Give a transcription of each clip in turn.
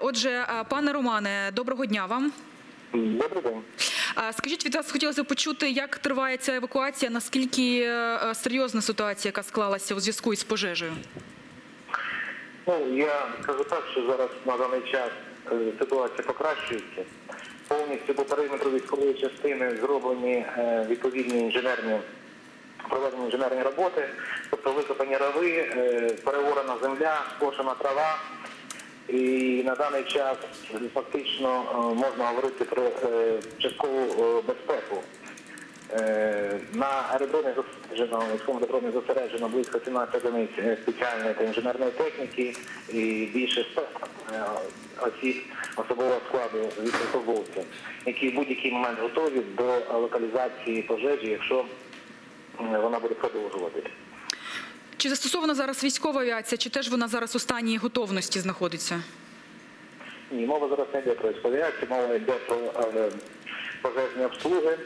Отже, пане Романе, доброго дня вам. Добрий день. Скажіть, від вас хотілося б почути, як триває ця евакуація, наскільки е, серйозна ситуація, яка склалася у зв'язку із пожежею? Ну я скажу так, що зараз на даний час е, ситуація покращується. Повністю по периметру військової частини зроблені е, відповідні інженерні проведені інженерні роботи, тобто викопані рови, е, переорана земля, скошена трава. І на даний час е, фактично е, можна говорити про е, часткову безпеку. На аеродромі зосереджено, військовому аеродромі зосереджено близько 17 одиниць спеціальної та інженерної техніки і більше 100 е, осіб особового складу військовослужбовців, які в будь-який момент готові до локалізації пожежі, якщо вона буде продовжуватися. Чи застосована зараз військова авіація, чи теж вона зараз у стані готовності знаходиться? Ні, мова зараз не йде про експлуатацію, мова йде про е, пожежні обслуги,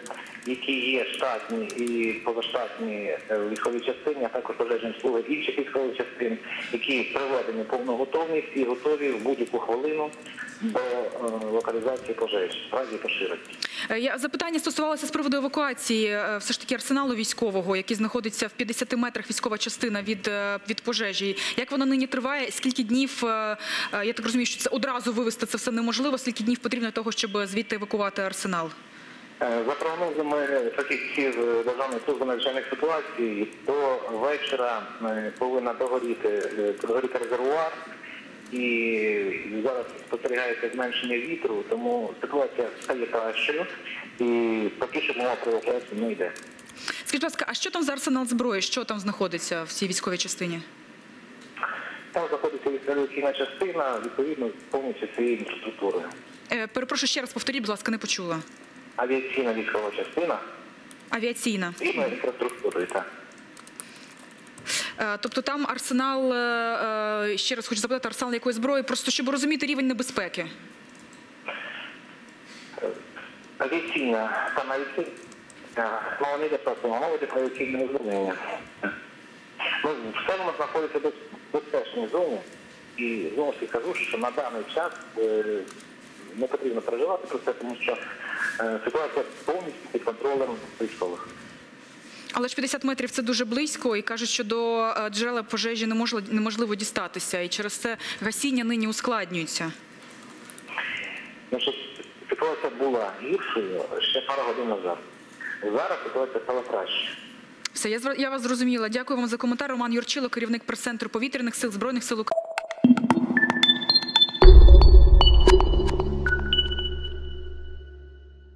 які є штатні і позаштатні е, в військовій частині, а також пожежні обслуги інших військових частин, які приведені в повну готовність і готові в будь-яку хвилину до е, локалізації пожеж, разі поширення. Е, Я запитання стосувалося з приводу евакуації все ж таки арсеналу військового, який знаходиться в 50 метрах військова частина від, від пожежі. Як вона нині триває? Скільки днів? Я так розумію, що це одразу вивести це все неможливо. Скільки днів потрібно того, щоб звідти евакувати арсенал? Е, За прогнозами фахівців е, Державної служби надзвичайних ситуацій, до вечора е, повинна догоріти, підгоріти резервуар. І зараз спостерігається зменшення вітру, тому ситуація стає кращою. І поки що мова про евакуацію не йде. Скажіть, будь ласка, а що там за арсенал зброї? Що там знаходиться в цій військовій частині? Там знаходиться військова частина, відповідно, повністю цією інфраструктурою. Е, Перепрошую ще раз повторіть, будь ласка, не почула. Авіаційна військова частина, Авіаційна. відповідно інфраструктурою, так. Е, Тобто там арсенал, е, е, ще раз хочу запитати, арсенал якої зброї, просто щоб розуміти рівень небезпеки. Авіаційна, саме авіаційна, мова не йде про це, мова йде про авіаційне озброєння. Ну, все воно знаходиться в без- безпечній зоні. І знову ж таки кажу, що на даний час не потрібно переживати про це, тому що ситуація повністю під контролем військових. Але ж 50 метрів це дуже близько, і кажуть, що до е, джерела пожежі неможливо, дістатися, і через це гасіння нині ускладнюється. Ситуація була гіршою ще пару годин назад. Зараз ситуація стала краще. Все, я, я вас зрозуміла. Дякую вам за коментар. Роман Юрчило, керівник прес-центру повітряних сил Збройних сил України.